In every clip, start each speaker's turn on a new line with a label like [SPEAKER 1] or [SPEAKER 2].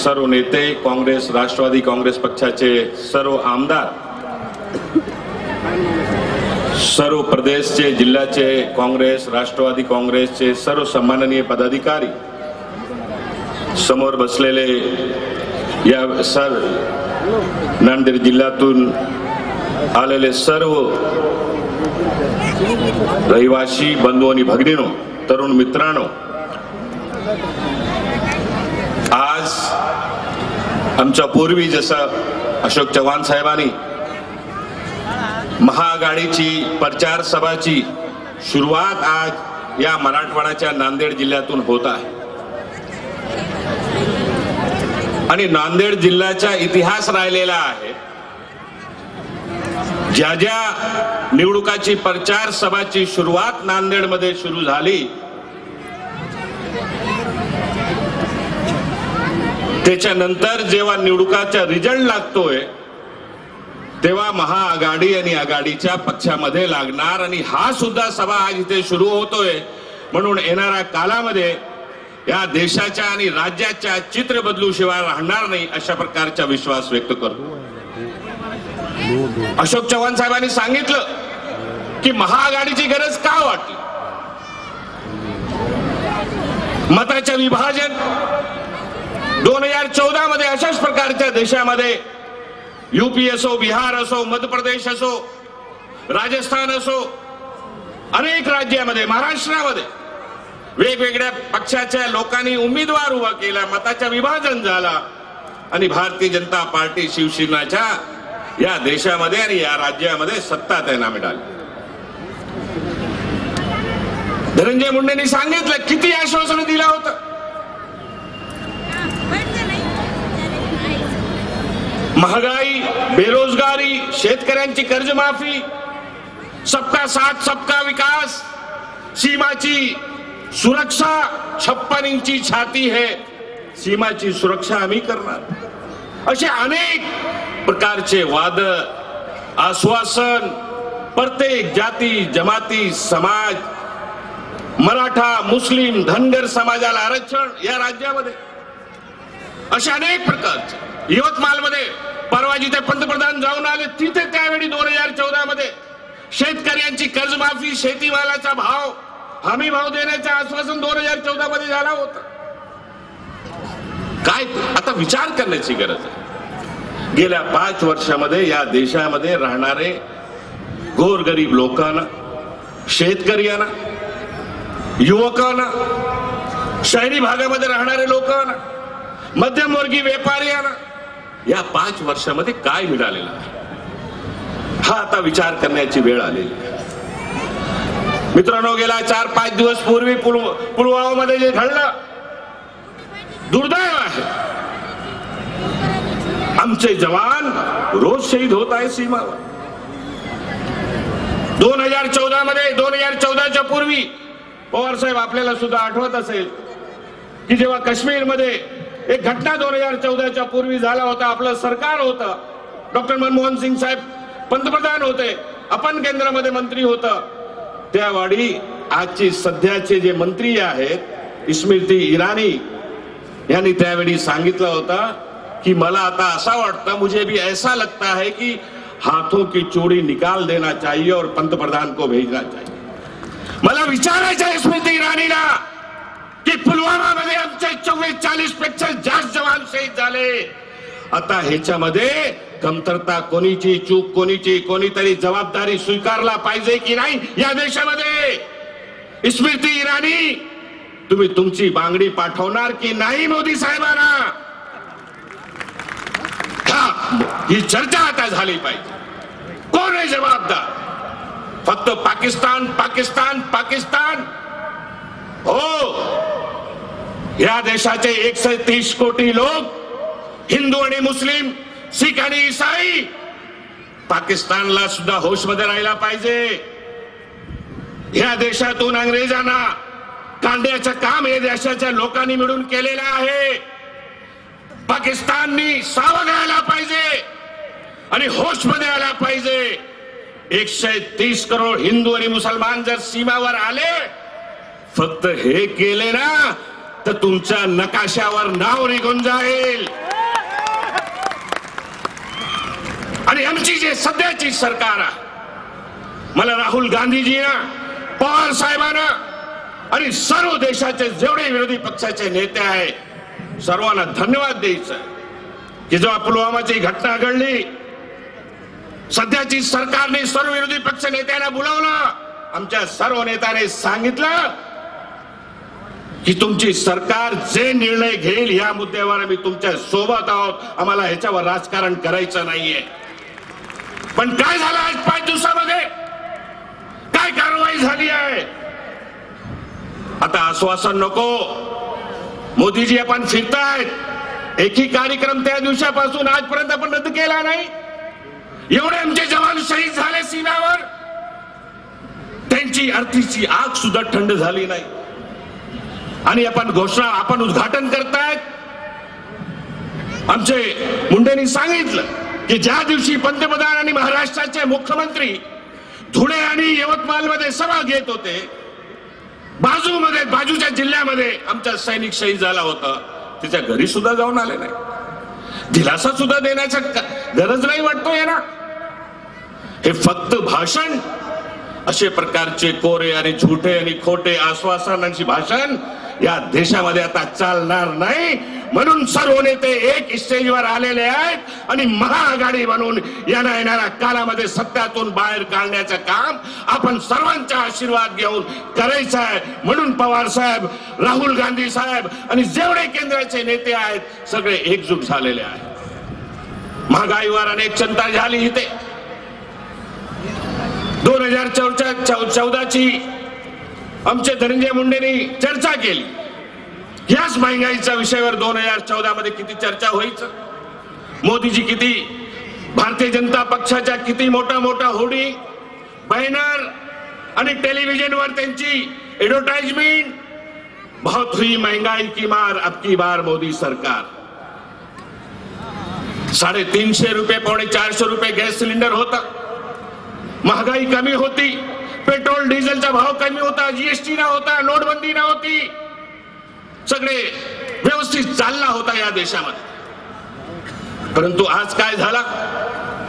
[SPEAKER 1] सर्व नेते काँग्रेस राष्ट्रवादी काँग्रेस पक्षाचे सर्व आमदार सर्व प्रदेशचे जिल्ह्याचे काँग्रेस राष्ट्रवादी काँग्रेसचे सर्व सन्माननीय पदाधिकारी समोर बसलेले या सर नांदेड जिल्ह्यातून आलेले सर्व रहिवासी बंधू आणि भगिनीनो तरुण मित्रांनो आज आमच्या पूर्वी जसं अशोक चव्हाण साहेबांनी महाआघाडीची प्रचार सभाची सुरुवात आज या मराठवाड्याच्या नांदेड जिल्ह्यातून होत आहे. आणि नांदेड जिल्ह्याचा इतिहास राहिलेला आहे. ज्या ज्या निवडणुकाची प्रचार सभाची सुरुवात नांदेडमध्ये सुरू झाली त्याच्यानंतर जेव्हा निवडणुकाचा रिझल्ट लागतोय तेव्हा महाआघाडी आणि आघाडीच्या पक्षामध्ये लागणार आणि हा सुद्धा सभा आज इथे सुरू होतोय. म्हणून येणाऱ्या कालामध्ये या देशाच्या आणि राज्याच्या चित्र बदलू शिवाय राहणार नाही अशा प्रकारचा विश्वास व्यक्त करतो. अशोक चव्हाण साहेबांनी सांगितलं की महाआघाडीची गरज का वाटली? मताचे विभाजन दोन हजार चौदा मध्ये अशाच प्रकारच्या देशामध्ये युपी असो बिहार असो मध्य प्रदेश असो राजस्थान असो अनेक राज्यामध्ये महाराष्ट्रामध्ये वेगवेगळ्या पक्षाच्या लोकांनी उमेदवार उभा केला मताचा विभाजन झाला आणि भारतीय जनता पार्टी शिवसेनाच्या या देशामध्ये आणि या राज्यामध्ये सत्ता त्यांना मिळाली. धनंजय मुंडेंनी सांगितलं किती आश्वासन दिलं होतं? महागाई बेरोजगारी शेतकऱ्यांची कर्जमाफी सबका साथ सबका विकास सीमाची सुरक्षा छप्पन इंची छाती है सीमाची सुरक्षा आम्ही करणार. असे अनेक प्रकारचे वाद आश्वासन प्रत्येक जाती जमाती समाज मराठा मुस्लिम धनगर समाजाला आरक्षण या राज्यामध्ये. असे अनेक प्रकारचे यवतमाळमध्ये परवा जिथे पंतप्रधान जाऊन आले तिथे त्यावेळी दोन हजार चौदा मध्ये शेतकऱ्यांची कर्जमाफी शेतीमालाचा भाव हमी भाव देण्याचं आश्वासन दोन हजार चौदा मध्ये झाला होता. काय आता विचार करण्याची गरज आहे. गेल्या पाच वर्षामध्ये या देशामध्ये राहणारे गोरगरीब लोकांना शेतकऱ्यांना युवकांना शहरी भागामध्ये राहणारे लोकांना मध्यमवर्गीय व्यापाऱ्यांना या पाच वर्षामध्ये काय मिळालेलं आहे? हा आता विचार करण्याची वेळ आलेली आहे. मित्रांनो गेला चार पाच दिवस पूर्वी पुल- पुलवामामध्ये जे घडलं दुर्दैव आहे. आमचे जवान रोज शहीद होत आहे सीमावर. दोन हजार चौदा मध्ये दोन हजार चौदाच्या पूर्वी पवार साहेब आपल्याला सुद्धा आठवत असेल की जेव्हा काश्मीरमध्ये एक घटना दोन हजार चौदाच्या पूर्वी झाला होता. आपलं सरकार होतं. डॉक्टर मनमोहन सिंग साहेब पंतप्रधान होते. आपण केंद्रामध्ये मंत्री होत. त्यावेळी आजची सध्याचे जे मंत्री आहेत स्मृती इराणी यांनी त्यावेळी सांगितलं होतं की मला आता असा वाटतं मुझे भी ऐसा लगता है कि हाथों की चोरी निकाल देना चाहिए और पंतप्रधान को भेजना चाहिए। मला विचारायचं आहे स्मृती इराणीला. पुलवामा मध्ये आमचे चव्वेचाळीसपेक्षा जास्त जवान शहीद झाले. आता ह्याच्यामध्ये कमतरता कोणीची चूक कोणीची कोणीतरी जबाबदारी स्वीकारला पाहिजे की नाही या देशामध्ये? स्मृती इराणी तुम्ही तुमची बांगडी पाठवणार की नाही मोदी साहेबांना? ही चर्चा आता झाली पाहिजे. कोण आहे जबाबदार? फक्त पाकिस्तान पाकिस्तान पाकिस्तान? हो. या देशाचे एकशे तीस कोटी लोक हिंदू आणि मुस्लिम सिख आणि ईसाई पाकिस्तानला सुद्धा होशमध्ये राहायला पाहिजे. या देशातून अंग्रेजांना कांद्याचं काम हे देशाच्या लोकांनी मिळून केलेलं आहे. पाकिस्ताननी सावध राहायला पाहिजे आणि होशमध्ये आला पाहिजे. एकशे तीस करोड हिंदू आणि मुसलमान जर सीमावर आले फक्त हे केले ना तर तुमच्या नकाशावर नाव निघून जाईल. आणि आमची जे सध्याची सरकार आहे मला राहुल गांधीजी पवार साहेबांना आणि सर्व देशाचे जेवढे विरोधी पक्षाचे नेते आहे सर्वांना धन्यवाद द्यायचं की जेव्हा पुलवामाची घटना घडली सध्याची सरकारने सर्व विरोधी पक्ष नेत्यांना बोलावलं आमच्या सर्व नेत्याने सांगितलं की तुमची सरकार जे निर्णय घेईल या मुद्द्यावर आम्ही तुमच्यासोबत आहोत. आम्हाला ह्याच्यावर राजकारण करायचं नाहीये. पण काय झालं आज पाच दिवसामध्ये? काय कारवाई झाली आहे? आता आश्वासन नको. मोदीजी आपण फिरतायत एकही कार्यक्रम त्या दिवसापासून आजपर्यंत आपण रद्द केला नाही. एवढे आमचे जवान शहीद झाले सीमावर. त्यांची अर्थीची आग सुद्धा थंड झाली नाही. आणि आपण घोषणा आपण उद्घाटन करतायत. आमचे मुंडेंनी सांगितलं की ज्या दिवशी पंतप्रधान आणि महाराष्ट्राचे मुख्यमंत्री धुळे आणि यवतमाळमध्ये सभा घेत होते बाजूमध्ये बाजूच्या जिल्ह्यामध्ये आमचा सैनिक शहीद झाला होता. तिच्या घरी सुद्धा जाऊन आले नाही. दिलासा सुद्धा देण्याचा गरज नाही वाटतो ना. हे फक्त भाषण. असे प्रकारचे कोरे आणि झुटे आणि खोटे आश्वासनांची भाषण या देशामध्ये आता चालणार नाही. म्हणून सर्व नेते एक स्टेजवर आलेले आहेत आणि महाआघाडी म्हणून यांना येणाऱ्या कालामध्ये सत्यातून बाहेर काढण्याचं काम आपण सर्वांचा आशीर्वाद घेऊन करायचं आहे. म्हणून पवार साहेब राहुल गांधी साहेब आणि जेवढे केंद्राचे नेते आहेत सगळे एकजूट झालेले आहेत. महागाईवर अनेक चिंता झाली इथे. दोन हजार चौदा चौदाची आमचे धनंजय मुंडेंनी चर्चा केली. ह्याच महागाईच्या विषयावर दोन हजार चौदा मध्ये किती चर्चा व्हायचं? मोदीजी किती भारतीय जनता पक्षाच्या किती मोठा मोठा होडी बॅनर आणि टेलिव्हिजनवर त्यांची एडव्हर्टाइजमेंट बहुत हुई महंगाई की मार अब की बार मोदी सरकार. साडेतीनशे रुपये पावणे चारशे रुपये गॅस सिलेंडर होता. महागाई कमी होती. पेट्रोल डिझेलचा भाव कमी होता जीएसटी ना होता नोटबंदी ना होती. सगळे व्यवस्थित चालला होता या देशामध्ये. परंतु आज काय झाला?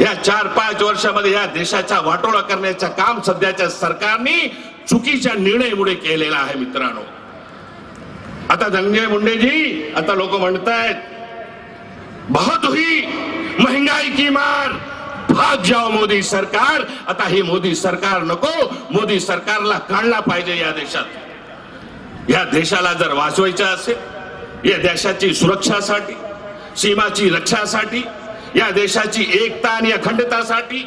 [SPEAKER 1] या चार पाच वर्षामध्ये या देशाचा वाटोळा करण्याचं काम सध्याच्या सरकारने चुकीच्या निर्णयामुळे केलेला आहे मित्रांनो. आता धनंजय मुंडेजी आता लोक म्हणतायत बहुत हुई महंगाई की मार भाग जाओ मोदी सरकार. आता हे मोदी सरकार नको. मोदी सरकारला काढला पाहिजे या देशात. या देशाला जर वाचवायचं असेल या देशाची सुरक्षासाठी सीमाची रक्षासाठी या देशाची एकता आणि अखंडतासाठी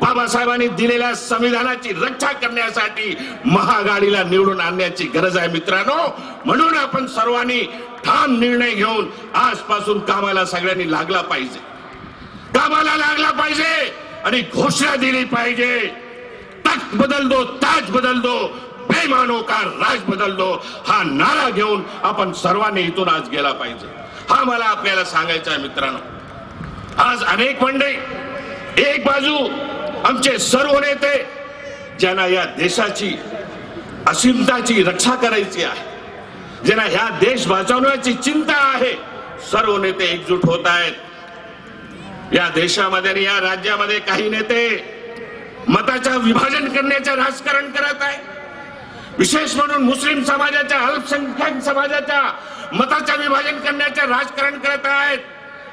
[SPEAKER 1] बाबासाहेबांनी दिलेल्या संविधानाची रक्षा करण्यासाठी महागाडीला निवडून आणण्याची गरज आहे मित्रांनो. म्हणून आपण सर्वांनी ठाम निर्णय घेऊन आजपासून कामाला सगळ्यांनी लागला पाहिजे. कामाला लागला पाहिजे आणि घोषणा दिली पाहिजे. तख्त बदल दो ताज बदल दो बेमानो का राज बदल दो हा नारा घेऊन आपण सर्वांनी इथून आज गेला पाहिजे. हा मला आपल्याला सांगायचा आहे मित्रांनो. आज अनेक मंडळी एक बाजू आमचे सर्व नेते ज्यांना या देशाची असीमताची रक्षा करायची आहे ज्यांना ह्या देश वाचवण्याची चिंता आहे सर्व नेते एकजूट होत आहेत. या देशामध्ये आणि या राज्यामध्ये काही नेते मताच्या विभाजन करण्याचं राजकारण करत आहे विशेष म्हणून मुस्लिम समाजाच्या अल्पसंख्याक समाजाच्या मताच्या विभाजन करण्याचे राजकारण करत आहेत.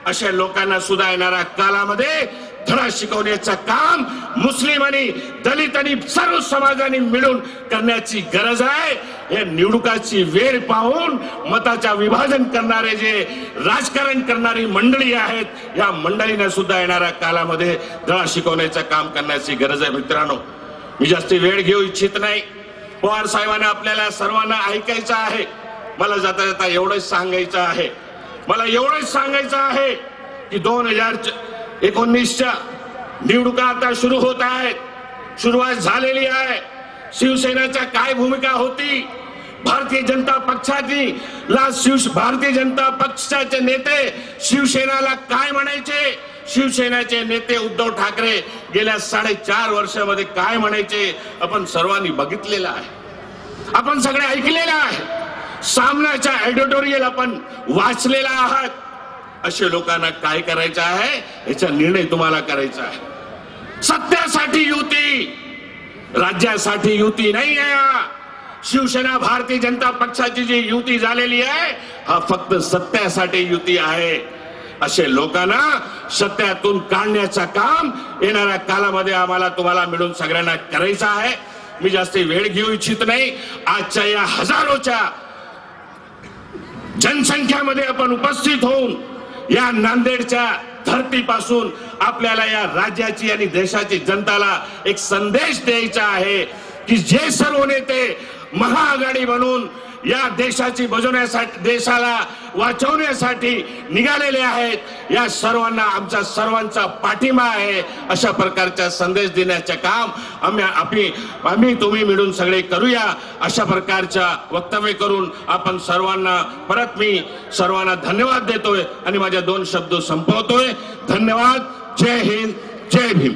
[SPEAKER 1] अशा लोकांना सुद्धा येणाऱ्या कालामध्ये धडा शिकवण्याचं काम मुस्लिम आणि दलित आणि सर्व समाजाने मिळून करण्याची गरज आहे. या निवडणुकाची वेळ पाहून मताच्या विभाजन करणारे जे राजकारण करणारी मंडळी आहेत या मंडळींना सुद्धा येणाऱ्या कालामध्ये धडा शिकवण्याचं काम करण्याची गरज आहे मित्रांनो. मी जास्त वेळ घेऊ इच्छित नाही. पवार साहेबांना आपल्याला सर्वांना ऐकायचं आहे. मला जाता जाता एवढंच सांगायचं आहे. मला एवढंच सांगायचं आहे की दोन हजार एकोणीसच्या निवडणुका आता सुरू होत आहेत. सुरुवात झालेली आहे. शिवसेनेच्या काय भूमिका होती? भारतीय जनता पक्षाची ला शिव भारतीय जनता पक्षाचे नेते शिवसेनाला काय म्हणायचे? शिवसेनेचे नेते उद्धव ठाकरे गेल्या साडेचार वर्षामध्ये काय म्हणायचे? आपण सर्वांनी बघितलेलं आहे. आपण सगळे ऐकलेलं आहे. सामनाच्या एडिटोरियल आपण वाचलेला आहात. असे लोकांना काय करायचं आहे? याचा निर्णय तुम्हाला करायचा आहे. सत्यासाठी युती. राज्यासाठी युती नाही आहे शिवसेना भारतीय जनता पक्षाची जी युती झालेली आहे हा फक्त सत्यासाठी युती आहे. असे लोकांना सत्यातून काढण्याचं काम येणाऱ्या कालामध्ये आम्हाला तुम्हाला मिळून सगळ्यांना करायचं आहे. मी जास्त वेळ घेऊ इच्छित नाही. आजच्या या हजारोच्या जनसंख्यामध्ये आपण उपस्थित होऊन या नांदेडच्या धरतीपासून आपल्याला या राज्याची आणि देशाची जनताला एक संदेश द्यायचा आहे की जे सर्व नेते महाआघाडी म्हणून या देशाची बजवण्यासाठी देशाला वाचवण्यासाठी निघालेले आहेत. या सर्वांना आमचा सर्वांचा पाठिंबा आहे. अशा प्रकारचा संदेश देण्याचे काम आम्ही आम्ही आम्ही तुम्ही मिळून सगळे करूया. अशा प्रकारच्या वक्तव्य करून आपण सर्वांना परत मी सर्वांना धन्यवाद देतोय आणि माझ्या दोन शब्द संपवतोय. धन्यवाद. जय हिंद. जय भीम.